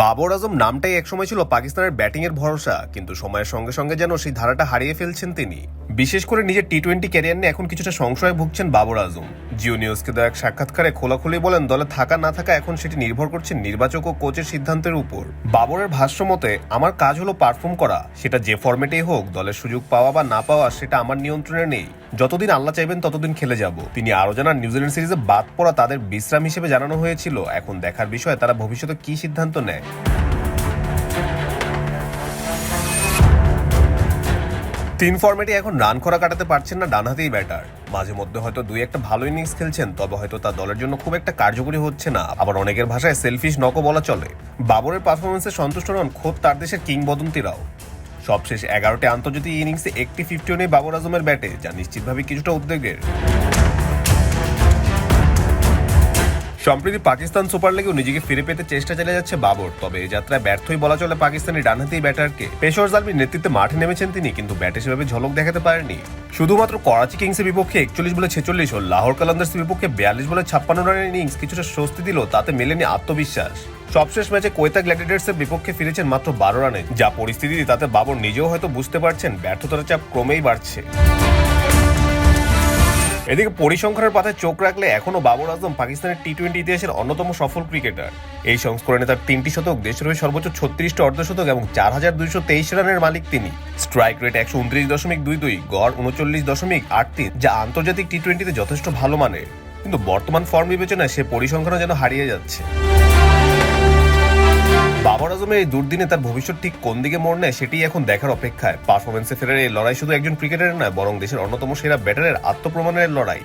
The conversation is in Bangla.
বাবর আজম নামটাই একসময় ছিল পাকিস্তানের ব্যাটিংয়ের ভরসা, কিন্তু সময়ের সঙ্গে সঙ্গে যেন সেই ধারাটা হারিয়ে ফেলছেন তিনি। বিশেষ করে নিজের টি টোয়েন্টি ক্যারিয়ার নিয়ে এখন কিছুটা সংশয়ে ভুগছেন বাবর আজম। জিও নিউজকে দেওয়া এক সাক্ষাৎকারে খোলাখুলি বলেন, দলে থাকা না থাকা এখন সেটি নির্ভর করছে নির্বাচক ও কোচের সিদ্ধান্তের উপর। বাবরের ভাষ্য মতে, আমার কাজ হলো পারফর্ম করা। সেটা যে ফরম্যাটেই হোক, দলের সুযোগ পাওয়া বা না পাওয়া, সেটা আমার নিয়ন্ত্রণে নেই। যতদিন আল্লাহ চাইবেন, ততদিন খেলে যাব। তিনি আরও জানান নিউজিল্যান্ড সিরিজে বাদ পড়া তাদের বিশ্রাম হিসেবে জানানো হয়েছিল। এখন দেখার বিষয় তারা ভবিষ্যতে কি সিদ্ধান্ত নেয়? তিন ফর্মেটে এখন রান করা কাটাতে পারছেন না ডানহাতেই ব্যাটার মাঝে মধ্যে হয়তো দুই একটা ভালো ইনিংস খেলছেন, তবে হয়তো তা দলের জন্য খুব একটা কার্যকরী হচ্ছে না। আবার অনেকের ভাষায় সেলফিশ নকও বলা চলে। বাবরের পারফরমেন্সে সন্তুষ্ট নন খোদ তার দেশের কিংবদন্তিরাও। সবশেষ এগারোটি আন্তর্জাতিক ইনিংসে একটি ফিফটিও নেই বাবর আজমের ব্যাটে, যা নিশ্চিতভাবে কিছুটা উদ্বেগের। সম্প্রতি পাকিস্তান সুপার লিগেও নিজেকে ফিরে পেতে চেষ্টা চালিয়ে যাচ্ছে বাবর, তবে এই যাত্রায় ব্যর্থই বলা চলে পাকিস্তানি ডানহাতি ব্যাটারকে। পেশোর জালমির নেতৃত্বে মাঠে নেমেছেন তিনি, কিন্তু ব্যাটে সেভাবে ঝলক দেখাতে পারেননি। শুধুমাত্র করাচি কিংসের বিপক্ষে একচল্লিশ বলে ছেচল্লিশ ও লাহোর কালান্দার্সের বিপক্ষে বিয়াল্লিশ বলে ছাপ্পান্ন রানের ইনিংস কিছুটা স্বস্তি দিল, তাতে মেলেনি আত্মবিশ্বাস। সবশেষ ম্যাচে কোয়েতা গ্ল্যাডিডার্সের বিপক্ষে ফিরেছেন মাত্র বারো রানে, যা পরিস্থিতি তাতে বাবর নিজেও হয়তো বুঝতে পারছেন, ব্যর্থতার চাপ ক্রমেই বাড়ছে। এদিকে পরিসংখ্যানের পাতায় চোখ রাখলে এখনও বাবর আজম পাকিস্তানের টি টোয়েন্টি ইতিহাসের অন্যতম সফল ক্রিকেটার। এই সংস্করণে তার তিনটি শতক দেশের হয়ে সর্বোচ্চ ছত্রিশটি অর্ধশতক এবং চার হাজার দুইশো তেইশ রানের মালিক তিনি। স্ট্রাইক রেট একশো উনত্রিশ দশমিক দুই দুই, গড় উনচল্লিশ দশমিক আট তিন, যা আন্তর্জাতিক টি টোয়েন্টিতে যথেষ্ট ভালো মানের। কিন্তু বর্তমান ফর্ম বিবেচনায় সে পরিসংখ্যানও যেন হারিয়ে যাচ্ছে। আজমের এই দুর্দিনে তার ভবিষ্যৎ ঠিক কোন দিকে মোড় নেয় সেটি এখন দেখার অপেক্ষায়। পারফরমেন্সে ফেরার এই লড়াই শুধু একজন ক্রিকেটারের নয়, বরং দেশের অন্যতম সেরা ব্যাটারের আত্মপ্রমাণের লড়াই।